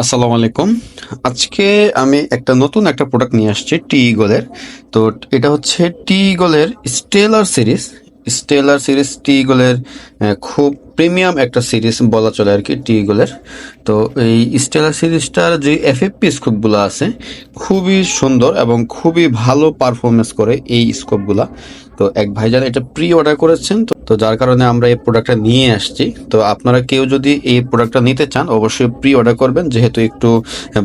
আসসালামু আলাইকুম। আজকে আমি একটা নতুন একটা প্রোডাক্ট নিয়ে আসছি টি ইগলের তো এটা হচ্ছে টি ইগলের স্টেলার সিরিজ স্টেলার সিরিজ টি ইগলের খুব প্রিমিয়াম একটা সিরিজ বলা চলে আর কি টি ইগলের তো এই স্টেলার সিরিজটার যে এফএফপি স্কোপগুলো আছে, খুবই সুন্দর এবং খুবই ভালো পারফরমেন্স করে এই স্কোপগুলা। তো এক ভাইজান এটা প্রি অর্ডার করেছেন, তো তো যার কারণে আমরা এই প্রোডাক্টটা নিয়ে আসছি। তো আপনারা কেউ যদি এই প্রোডাক্টটা নিতে চান, অবশ্যই প্রি অর্ডার করবেন, যেহেতু একটু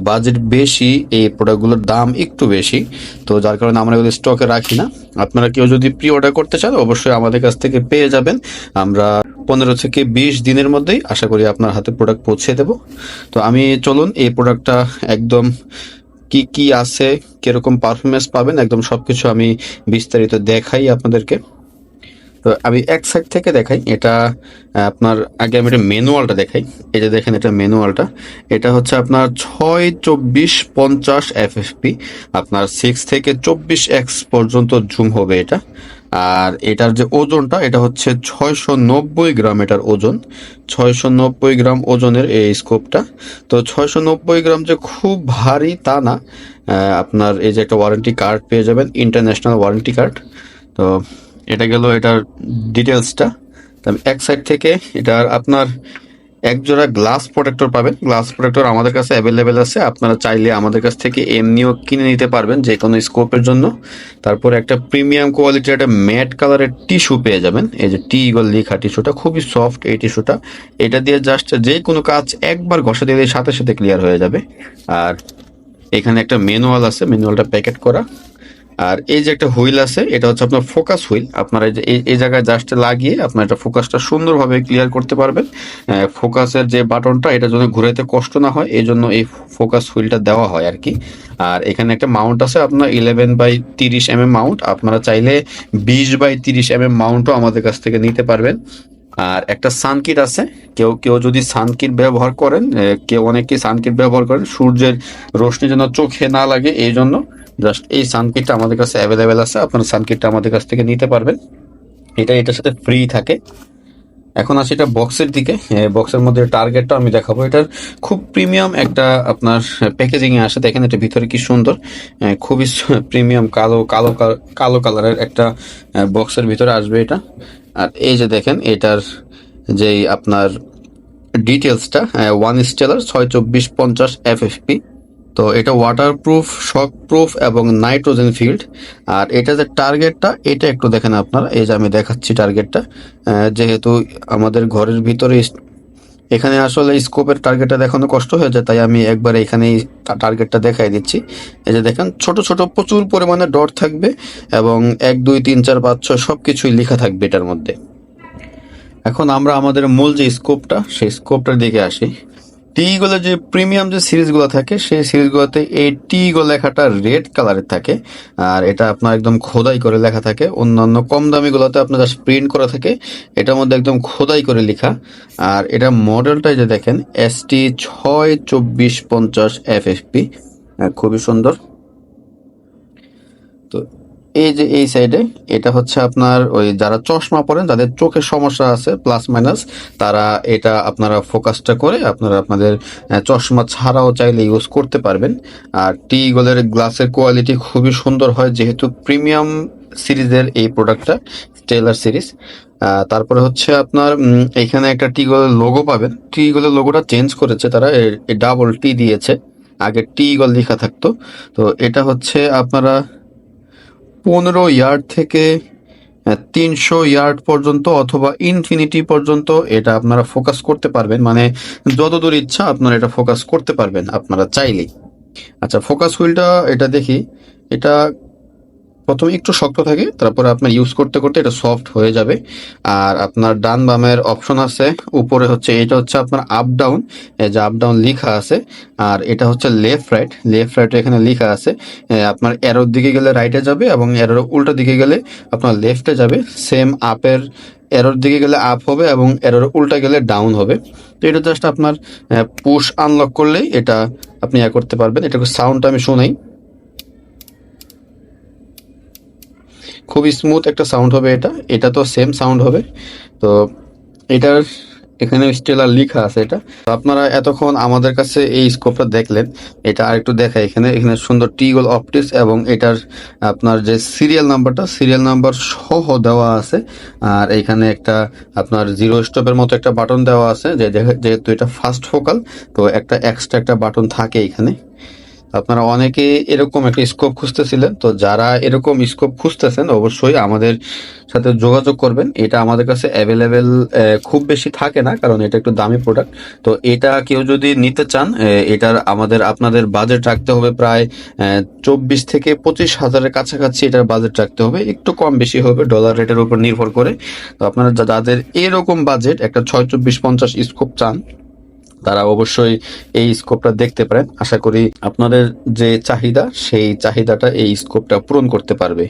বাজেট বেশি, এই প্রোডাক্টগুলোর দাম একটু বেশি। তো যার কারণে আমরা এগুলো স্টকে রাখি না। আপনারা কেউ যদি প্রি অর্ডার করতে চান, অবশ্যই আমাদের কাছ থেকে পেয়ে যাবেন। আমরা পনেরো থেকে বিশ দিনের মধ্যেই আশা করি আপনার হাতে প্রোডাক্ট পৌঁছে দেব। তো আমি চলুন, এই প্রোডাক্টটা একদম কি কি আছে, কীরকম পারফরমেন্স পাবেন, একদম সব কিছু আমি বিস্তারিত দেখাই আপনাদেরকে। তো আমি এক সাইড থেকে দেখাই, এটা আপনার, আগে আমি এটা ম্যানুয়ালটা দেখাই। এই যে দেখেন এটা ম্যানুয়ালটা এটা হচ্ছে আপনার ছয় চব্বিশ পঞ্চাশ এফএফপি আপনার সিক্স থেকে চব্বিশ এক্স পর্যন্ত জুম হবে এটা। আর এটার যে ওজনটা, এটা হচ্ছে ছয়শো নব্বই গ্রাম এটার ওজন। ছয়শো নব্বই গ্রাম ওজনের এই স্কোপটা। তো ছয়শো নব্বই গ্রাম যে খুব ভারী তা না। আপনার এই যে একটা ওয়ারেন্টি কার্ড পেয়ে যাবেন, ইন্টারন্যাশনাল ওয়ারেন্টি কার্ড। তো এটা গেল এটার ডিটেলসটা এক সাইড থেকে এটার আপনার এক জোড়া গ্লাস প্রোটেক্টর পাবেন। গ্লাস প্রোটেক্টর আমাদের কাছে অ্যাভেলেবেল আছে। আপনারা চাইলে আমাদের কাছ থেকে এমনিও কিনে নিতে পারবেন যে কোনো স্কোপের জন্য। তারপর একটা প্রিমিয়াম কোয়ালিটির একটা ম্যাট কালারের টিস্যু পেয়ে যাবেন। এই যে টি ইগল লেখা টিস্যুটা খুবই সফট এই টিস্যুটা এটা দিয়ে জাস্ট যে কোনো কাজ একবার ঘষা দিলে সাথে সাথে ক্লিয়ার হয়ে যাবে। আর এখানে একটা ম্যানুয়াল আছে। ম্যানুয়ালটা প্যাকেট করা। আর এই যে একটা হুইল আছে, এটা হচ্ছে আপনার ফোকাস হুইল। আপনারা এই জায়গায় জাস্ট লাগিয়ে আপনার এটা ফোকাসটা সুন্দরভাবে ক্লিয়ার করতে পারবেন। ফোকাসের যে বাটনটা, এটা যেন ঘুরাইতে কষ্ট না হয়, এই জন্য এই ফোকাস হুইলটা দেওয়া হয় আর কি। আর এখানে একটা মাউন্ট আছে, আপনার ইলেভেন বাই তিরিশ এম এম মাউন্ট আপনারা চাইলে বিশ বাই তিরিশ এম এম মাউন্টও আমাদের কাছ থেকে নিতে পারবেন। আর একটা সানকিট আছে, কেউ কেউ যদি সানকিট ব্যবহার করেন কেউ অনেকে সানকিট ব্যবহার করেন, সূর্যের রোশনি যেন চোখে না লাগে, এই জন্য জাস্ট এই সানকিটটা আমাদের কাছে অ্যাভেলেবেল আছে, আপনারা সানকিটটা আমাদের কাছ থেকে নিতে পারবেন। এটা এটার সাথে ফ্রি থাকে। এখন আসি এটা বক্সের দিকে। বক্সের মধ্যে টার্গেটটা আমি দেখাবো। এটার খুব প্রিমিয়াম একটা আপনার প্যাকেজিং এ আসে। দেখেন এটা ভিতরে কি সুন্দর। খুবই প্রিমিয়াম কালো কালো কাল- কালো কালারের একটা বক্সের ভিতরে আসবে এটা। আর এই যে দেখেন, এটার যেই আপনার ডিটেলসটা ওয়ান স্টেলার ছয় চব্বিশ পঞ্চাশ এফএফপি তো এটা ওয়াটারপ্রুফ শক প্রুফ এবং নাইট্রোজেন ফিল্ড আর এটা যে টার্গেটটা এটা একটু দেখেন আপনারা। এই যে আমি দেখাচ্ছি টার্গেটটা যেহেতু আমাদের ঘরের ভিতরে এখানে আসলে স্কোপের টার্গেটটা দেখানো কষ্ট হয়ে যায়, তাই আমি একবার এখানে টার্গেটটা দেখাই দিচ্ছি। এই যে দেখেন, ছোট ছোট প্রচুর পরিমাণে ডট থাকবে এবং এক, দুই, তিন, চার, পাঁচ, ছয় সব কিছুই লেখা থাকবে এটার মধ্যে। এখন আমরা আমাদের মূল যে স্কোপটা সেই স্কোপটার দিকে আসি। টি গুলো যে প্রিমিয়াম যে সিরিজগুলো থাকে, সেই সিরিজগুলোতে এই টি গো লেখাটা রেড কালারের থাকে। আর এটা আপনার একদম খোদাই করে লেখা থাকে। অন্যান্য কম দামি গুলোতে আপনার জাস্ট প্রিন্ট করা থাকে। এটার মধ্যে একদম খোদাই করে লেখা। আর এটা মডেলটাই যে দেখেন এস টি ছয় চব্বিশ পঞ্চাশ এফ এফ পি খুবই সুন্দর। এই যে এই সাইডে এটা হচ্ছে আপনার ওই যারা চশমা পরেন, যাদের চোখের সমস্যা আছে প্লাস মাইনাস তারা এটা আপনারা ফোকাসটা করে আপনারা আপনাদের চশমা ছাড়াও চাইলে ইউজ করতে পারবেন। আর টি গোলের গ্লাসের কোয়ালিটি খুবই সুন্দর হয়, যেহেতু প্রিমিয়াম সিরিজের এই প্রোডাক্টটা স্টেলার সিরিজ তারপরে হচ্ছে আপনার এখানে একটা টি গোলের লোগো পাবেন। টি গোলের লোগোটা চেঞ্জ করেছে, তারা ডাবল টি দিয়েছে। আগে টি গোল লেখা থাকতো। তো এটা হচ্ছে আপনারা পনেরো ইয়ার্ড থেকে তিনশো ইয়ার্ড পর্যন্ত অথবা ইনফিনিটি পর্যন্ত এটা আপনারা ফোকাস করতে পারবেন। মানে যতদূর ইচ্ছা আপনারা এটা ফোকাস করতে পারবেন আপনারা চাইলেই। আচ্ছা ফোকাস হুইলটা এটা দেখি, এটা প্রথমে একটু শক্ত থাকে, তারপরে আপনার ইউজ করতে করতে এটা সফট হয়ে যাবে। আর আপনার ডান বামের অপশন আছে, উপরে হচ্ছে এটা হচ্ছে আপনার আপ ডাউন যে আপ ডাউন লেখা আছে, আর এটা হচ্ছে লেফট রাইট লেফট রাইট এখানে লেখা আছে আপনার এরোর দিকে গেলে রাইটে যাবে এবং এরোর উল্টো দিকে গেলে আপনার লেফটে যাবে। সেম আপের এরোর দিকে গেলে আপ হবে এবং এরোর উল্টা গেলে ডাউন হবে। তো এটা জাস্ট আপনার পুশ আনলক করলেই এটা আপনি ইয়া করতে পারবেন। এটা সাউন্ডটা আমি শোনাই। খুবই স্মুথ একটা সাউন্ড হবে এটা। এটা তো সেম সাউন্ড হবে। তো এটার এখানে স্টেলার লিখা আছে এটা। আপনারা এতক্ষণ আমাদের কাছে এই স্কোপটা দেখলেন, এটা আরেকটু দেখাই এখানে। এখানে সুন্দর টিগল অপটিক্স এবং এটার আপনার যে সিরিয়াল নাম্বারটা সিরিয়াল নাম্বার সহ দেওয়া আছে। আর এখানে একটা আপনার জিরো স্টপের মতো একটা বাটন দেওয়া আছে, যে- যেহেতু এটা ফাস্ট ফোকাল তো একটা এক্সট্রা একটা বাটন থাকে এখানে। আপনারা অনেকে এরকম একটা স্কোপ খুঁজতেছিলেন। তো যারা এরকম স্কোপ খুঁজতেছেন, অবশ্যই আমাদের সাথে যোগাযোগ করবেন। এটা আমাদের কাছে অ্যাভেলেবেল খুব বেশি থাকে না, কারণ এটা একটু দামি প্রোডাক্ট তো এটা কেউ যদি নিতে চান এটার আমাদের, আপনাদের বাজেট রাখতে হবে প্রায় চব্বিশ থেকে পঁচিশ হাজারের কাছাকাছি এটার বাজেট রাখতে হবে। একটু কম বেশি হবে ডলার রেটের উপর নির্ভর করে। তো আপনারা যাদের এরকম বাজেট একটা ছয় চব্বিশ পঞ্চাশ স্কোপ চান তারা অবশ্যই এই স্কোপটা দেখতে পারেন। আশা করি আপনাদের যে চাহিদা, সেই চাহিদাটা এই স্কোপটা পূরণ করতে পারবে।